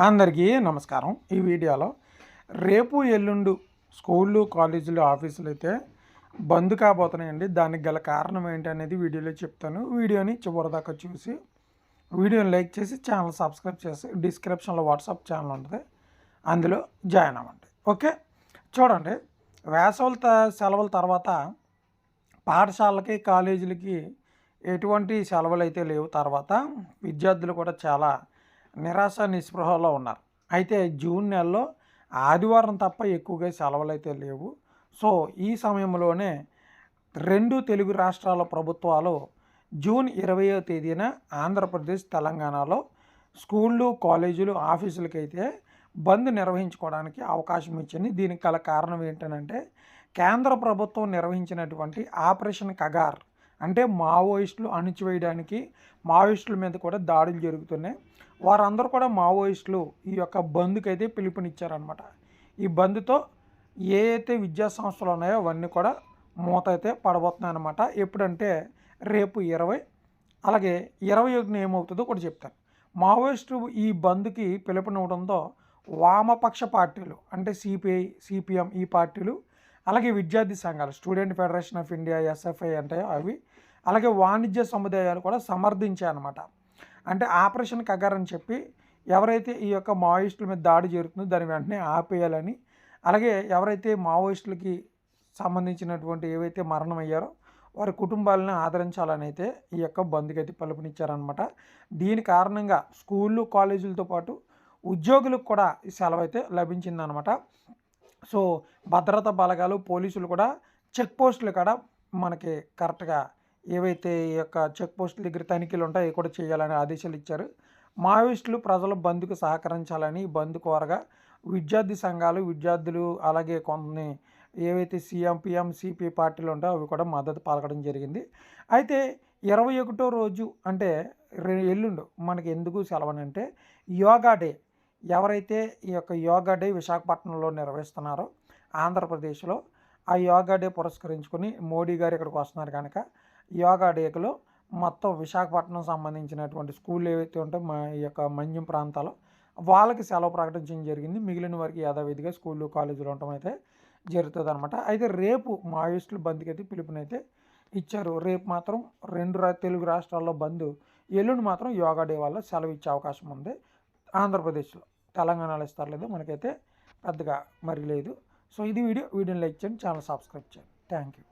అందరికీ నమస్కారం. ఈ వీడియోలో రేపు ఎల్లుండు స్కూళ్ళు కాలేజీలు ఆఫీసులు అయితే బంద్ కాబోతున్నాయండి. దానికి గల కారణం ఏంటి అనేది వీడియోలో చెప్తాను. వీడియోని చివరిదాకా చూసి వీడియోని లైక్ చేసి ఛానల్ సబ్స్క్రైబ్ చేసి డిస్క్రిప్షన్లో వాట్సాప్ ఛానల్ ఉంటుంది. అందులో జాయిన్ అవ్వండి. ఓకే? చూడండి. వేసవుల త- సెలవుల తర్వాత పాఠశాలకి కాలేజీలకి ఎటువంటి సెలవులు అయితే లేవు. తర్వాత విద్యార్థులు కూడా చాలా నిరాశ నిస్పృహలో ఉన్నారు. అయితే జూన్ నెలలో ఆదివారం తప్ప ఎక్కువగా సెలవులు అయితే లేవు. సో ఈ సమయంలోనే రెండు తెలుగు రాష్ట్రాల ప్రభుత్వాలు జూన్ ఇరవయో తేదీన ఆంధ్రప్రదేశ్ తెలంగాణలో స్కూళ్ళు కాలేజీలు ఆఫీసులకైతే బంద్ నిర్వహించుకోవడానికి అవకాశం ఇచ్చింది. దీనికి గల కారణం ఏంటంటే కేంద్ర ప్రభుత్వం నిర్వహించినటువంటి ఆపరేషన్ కగార్ అంటే మావోయిస్టులు అణిచివేయడానికి మావోయిస్టుల మీద కూడా దాడులు జరుగుతున్నాయి. వారందరూ కూడా మావోయిస్టులు ఈ యొక్క బంద్కి అయితే పిలుపునిచ్చారనమాట ఈ బంద్తో ఏ అయితే విద్యా సంస్థలు ఉన్నాయో అవన్నీ కూడా మూత అయితే పడబోతున్నాయి అనమాట ఎప్పుడంటే రేపు ఇరవై అలాగే ఇరవై ఒకటిన ఏమవుతుందో కూడా చెప్తాను. మావోయిస్టు ఈ బంద్కి పిలుపునివ్వడంతో వామపక్ష పార్టీలు అంటే సిపిఐ సిపిఎం ఈ పార్టీలు అలాగే విద్యార్థి సంఘాలు student federation of India SFI అంటే అవి అలాగే వాణిజ్య సముదాయాలు కూడా సమర్థించాయి అనమాట అంటే ఆపరేషన్ కగర్ అని చెప్పి ఎవరైతే ఈ యొక్క మావోయిస్టుల మీద దాడి జరుగుతుందో దాన్ని వెంటనే ఆపేయాలని అలాగే ఎవరైతే మావోయిస్టులకి సంబంధించినటువంటి ఏవైతే మరణం అయ్యారో వారి కుటుంబాలను ఆదరించాలని అయితే ఈ యొక్క బందుగతి పిలుపునిచ్చారనమాట దీని కారణంగా స్కూళ్ళు కాలేజీలతో పాటు ఉద్యోగులకు కూడా ఈ సెలవు అయితే లభించిందనమాట సో భద్రతా బలగాలు పోలీసులు కూడా చెక్ పోస్టులు కూడా మనకి కరెక్ట్గా ఏవైతే ఈ యొక్క చెక్ పోస్టుల దగ్గర తనిఖీలు ఉంటాయో అవి కూడా చేయాలని ఆదేశాలు ఇచ్చారు. మావోయిస్టులు ప్రజల బంద్కు సహకరించాలని ఈ బంద్ కోరగా విద్యార్థి సంఘాలు విద్యార్థులు అలాగే కొన్ని ఏవైతే సీఎం పిఎం సిపి పార్టీలు ఉంటాయో అవి కూడా మద్దతు పలకడం జరిగింది. అయితే ఇరవై ఒకటో రోజు అంటే ఎల్లుండు మనకి ఎందుకు సెలవనంటే యోగా డే. ఎవరైతే ఈ యొక్క యోగా డే విశాఖపట్నంలో నిర్వహిస్తున్నారో ఆంధ్రప్రదేశ్లో ఆ యోగా డే పురస్కరించుకొని మోడీ గారు ఇక్కడికి వస్తున్నారు కనుక యోగా డేలో మొత్తం విశాఖపట్నం సంబంధించినటువంటి స్కూల్ ఏవైతే ఉంటాయో మా ఈ యొక్క మంజం ప్రాంతాలు వాళ్ళకి సెలవు ప్రకటించడం జరిగింది. మిగిలిన వారికి యథావిధిగా స్కూళ్ళు కాలేజీలు ఉండటం అయితే జరుగుతుంది అనమాట అయితే రేపు మావోయిస్టులు బంద్కి అయితే పిలుపునైతే ఇచ్చారు. రేపు మాత్రం రెండు తెలుగు రాష్ట్రాల్లో బంద్ ఎల్లుండి మాత్రం యోగా డే వల్ల సెలవు ఇచ్చే అవకాశం ఉంది. ఆంధ్రప్రదేశ్లో తెలంగాణలో ఇస్తారు లేదు మనకైతే పెద్దగా మరి లేదు. సో ఇది వీడియో. వీడియోని లైక్ చేయండి. ఛానల్ సబ్స్క్రైబ్ చేయండి. Thank you